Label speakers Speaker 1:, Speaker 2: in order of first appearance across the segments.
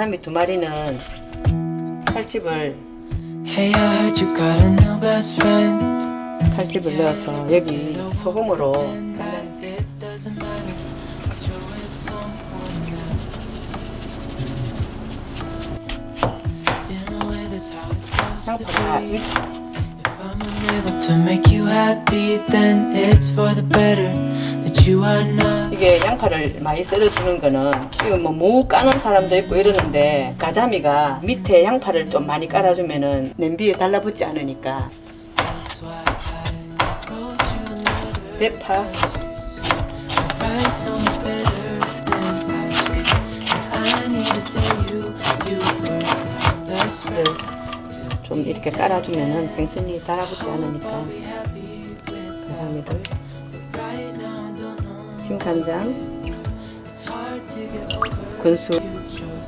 Speaker 1: 고양이 두 마리는 칼집을
Speaker 2: Hey, I heard you got a new best friend.
Speaker 1: 칼집을 넣어서 여기 소금으로
Speaker 2: unable to make you happy, then it's for the better that you are not.
Speaker 1: 이게 양파를 많이 썰어주는 거는 이거 뭐무 까는 사람도 있고 이러는데 가자미가 밑에 양파를 좀 많이 깔아주면은 냄비에 달라붙지 않으니까. 대파 좀 이렇게 깔아주면은 생선이 달아붙지 않으니까 가자미를
Speaker 2: get over.
Speaker 1: 군술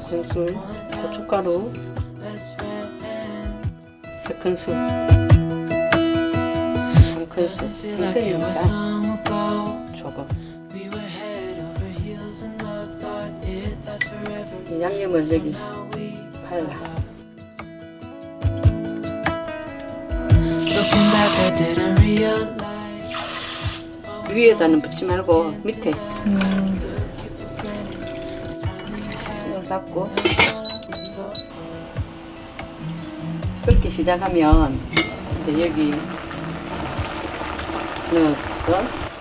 Speaker 1: 군술 고춧가루
Speaker 2: best friend.
Speaker 1: 세 큰술 한 큰술
Speaker 2: Feel like it was
Speaker 1: 생선이니까
Speaker 2: long ago.
Speaker 1: 조금. 이 양념을 여기 발라 위에다는 붓지 말고 밑에. 이걸 닦고. 끓기 시작하면 이제 여기 넣어서